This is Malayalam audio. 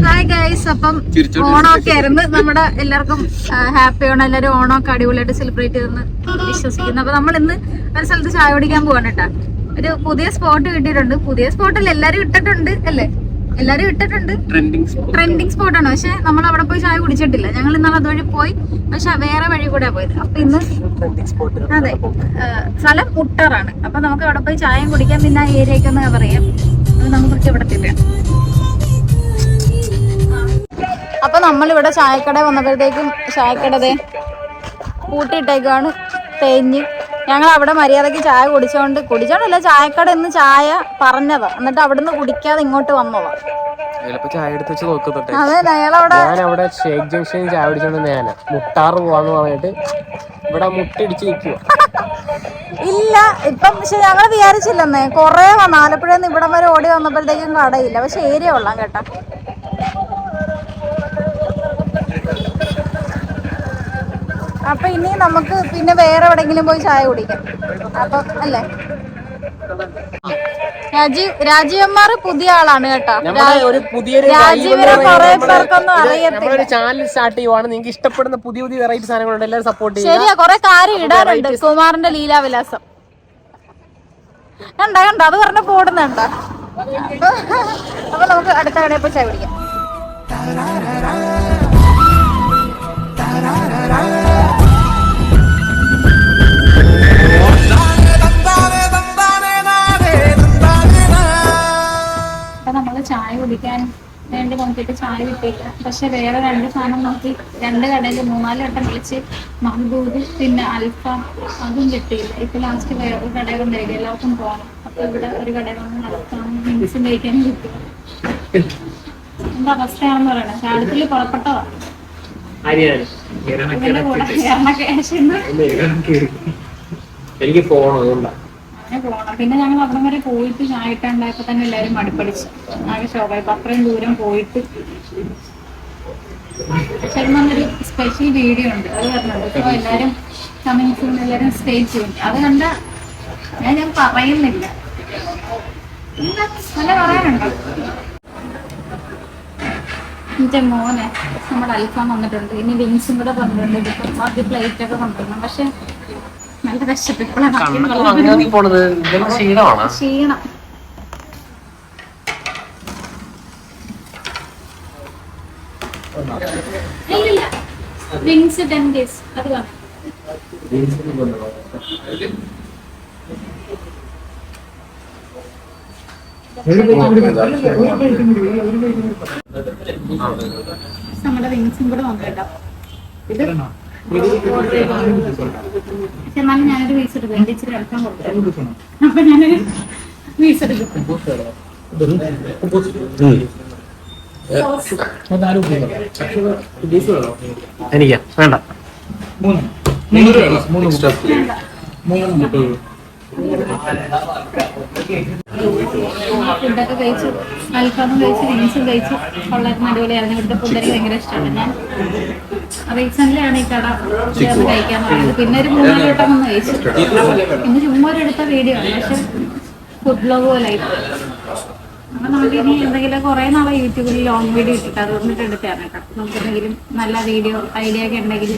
ഹായ് ഗൈസ് അപ്പം ഓണമൊക്കെ ആയിരുന്നു. നമ്മുടെ എല്ലാവർക്കും ഹാപ്പി ഓണം. എല്ലാവരും ഓണമൊക്കെ അടിപൊളിയായിട്ട് സെലിബ്രേറ്റ് ചെയ്തെന്ന് വിശ്വസിക്കുന്നു. അപ്പൊ നമ്മൾ ഇന്ന് ഒരു സ്ഥലത്ത് ചായ കുടിക്കാൻ പോവാണ് കേട്ടാ. ഒരു പുതിയ സ്പോട്ട് കിട്ടിയിട്ടുണ്ട്. പുതിയ സ്പോട്ടിൽ എല്ലാരും ഇട്ടിട്ടുണ്ട് അല്ലേ? എല്ലാരും ഇട്ടിട്ടുണ്ട്. ട്രെൻഡിങ് ആണ്. പക്ഷെ നമ്മൾ അവിടെ പോയി ചായ കുടിച്ചിട്ടില്ല. ഞങ്ങൾ ഇന്നലെ അതുവഴി പോയി. പക്ഷെ വേറെ വഴി കൂടെ പോയത്. അപ്പൊ ഇന്ന് അതെ സ്ഥലം മുട്ടറാണ് അപ്പൊ നമുക്ക് അവിടെ പോയി ചായയും കുടിക്കാം. പിന്നെ ആ ഏരിയക്ക് ഒന്ന് കവർ ചെയ്യാം നമുക്ക് ഇവിടെ തിരിയാം അപ്പൊ നമ്മളിവിടെ ചായക്കട വന്നപ്പോഴത്തേക്കും ചായക്കട ദേ പൂട്ടിയിട്ടേക്കാണ് തേഞ്ഞ്. ഞങ്ങൾ അവിടെ മര്യാദയ്ക്ക് ചായ കുടിച്ചോണ്ട് കുടിച്ചോണ്ടല്ല ചായക്കട ഇന്ന് ചായ പറഞ്ഞതാ. എന്നിട്ട് അവിടുന്ന് കുടിക്കാതെ ഇങ്ങോട്ട് വന്നതാ. അതെ ഞങ്ങളവിടെ അവിടെ ഷേക്ക് ജംഗ്ഷനിൽ ചായ കുടിച്ചോണ്ട് ഞാൻ മുട്ടാറ് പോവാന്ന് പറഞ്ഞിട്ട് ഇവിടെ മുട്ടിടിച്ച് നിൽക്കുക ഇല്ല ഇപ്പം പക്ഷെ ഞങ്ങൾ വിചാരിച്ചില്ലെന്നേ. കൊറേ വന്ന ആലപ്പുഴയിൽ നിന്ന് ഇവിടം വരെ ഓടി വന്നപ്പോഴത്തേക്കും കടയില്ല. പക്ഷെ ഏരിയ കൊള്ളാം കേട്ടാ. അപ്പൊ ഇനി നമുക്ക് പിന്നെ വേറെ എവിടെങ്കിലും പോയി ചായ കുടിക്കാം. അപ്പൊ അല്ലേ? രാജീവ് രാജീവന്മാർ പുതിയ ആളാണ് കേട്ടോ. രാജീവിനെ കുറെ പേർക്കൊന്നും അറിയത്തില്ല. ചാനൽ സ്റ്റാർട്ട് ചെയ്യുവാണ്. നിങ്ങൾക്ക് ഇഷ്ടപ്പെടുന്ന പുതിയ പുതിയ വെറൈറ്റി സാധനങ്ങളുണ്ട്. എല്ലാവരും സപ്പോർട്ട് ചെയ്യുക. ശരിയാ കൊറേ കാര്യം ഇടാറുണ്ട്. കുമാറിന്റെ ലീലാവിലാസം. കണ്ട കണ്ട അത് പറഞ്ഞ പോടുന്നുണ്ട അപ്പൊ അപ്പൊ നമുക്ക് അടുത്ത കടയിൽ പോയി ചായ കുടിക്കാം. ചായ കുടിക്കാൻ വേണ്ടി നോക്കിയിട്ട് ചായ കിട്ടിയില്ല. പക്ഷെ വേറെ രണ്ട് സാധനം നോക്കി രണ്ട് കടയിൽ മൂന്നാൽ വട്ടം വിളിച്ച് മഹബൂദ് പിന്നെ അൽഫാം അതും കിട്ടിയില്ല. ഇപ്പൊ ലാസ്റ്റ് വേറെ കടയിൽ കൊണ്ടിരിക്കും എല്ലാവർക്കും പോകണം. അപ്പൊ ഇവിടെ ഒരു കടയിൽ വന്ന് നടത്താനും മീൻസും കഴിക്കാനും കിട്ടി. എന്താ അവസ്ഥയാണെന്ന് പറയണേ? ചാടത്തിൽ പുറപ്പെട്ടതാ എനിക്ക് പോകണം അതുകൊണ്ടാണ് അങ്ങനെ പോകണം പിന്നെ ഞങ്ങൾ അവിടം വരെ പോയിട്ട് ചായ ഇട്ടുണ്ടായപ്പോ തന്നെ എല്ലാരും മടുപ്പടിച്ചു. ആകെ ശോഭായി അപ്പൊ അത്രയും ദൂരം പോയിട്ട് ചെറുന്നൊരു സ്പെഷ്യൽ വീഡിയോ ഉണ്ട്. അത് പറഞ്ഞത് അപ്പൊ എല്ലാരും കമന്റ്സ് എല്ലാരും സ്റ്റേ ചെയ്യും അത് കണ്ട ഞാൻ ഞാൻ പറയുന്നില്ല. നല്ല പറയാനുണ്ടോ. എന്റെ മോനെ നമ്മുടെ അൽഫാം വന്നിട്ടുണ്ട്. ഇനി വിങ്സും കൂടെ വന്നിട്ടുണ്ട്. ഇതിപ്പം ആദ്യ പ്ലേറ്റ് ഒക്കെ കൊണ്ടുവരണം. പക്ഷെ നല്ല വിശപ്പിപ്പോഴാണ് പോണത് ക്ഷീണമാണ് ക്ഷീണം വിങ്സ് ടെൻ ഡേയ്സ് അത് വേണം നമ്മുടെ വിങ്സും കൂടെ വന്നു കേട്ടോ ഇത് എന്നാലും ഞാനൊരു പീസ് എടുക്കും. എന്റെ ഇച്ചിരി അപ്പൊ ഞാനൊരു എടുക്കും. എനിക്ക് വേണ്ട. ഫുഡൊക്കെ കഴിച്ചു അൽഫാമും കഴിച്ചു ബീൻസും കഴിച്ചു കൊള്ളായിരുന്നു അടിപൊളിയായിരുന്നു ഇവിടുത്തെ ഫുഡ് എനിക്ക് ഭയങ്കര ഇഷ്ടമാണ്. ഞാൻ ആണ് ഈ കട ചേർന്ന് കഴിക്കാൻ പറയുന്നത്. പിന്നെ ഒരു മൂന്നാൽ വട്ടം ഒന്ന് കഴിച്ചു. ഇന്ന് ചുമ്മാ ഒരു എടുത്ത വീഡിയോ ആണ്. പക്ഷെ ഫുഡ് ബ്ലോഗ് പോലെ ആയിപ്പോയി അപ്പൊ നമുക്ക് ഇനി എന്തെങ്കിലും കുറെ നാളെ യൂട്യൂബിൽ ലോങ് വീഡിയോ ഇട്ടിട്ട് അതുകൊണ്ടിട്ട് എടുത്താണ് കേട്ടോ നമുക്ക് എന്തെങ്കിലും നല്ല വീഡിയോ ഐഡിയ ഒക്കെ ഉണ്ടെങ്കിൽ.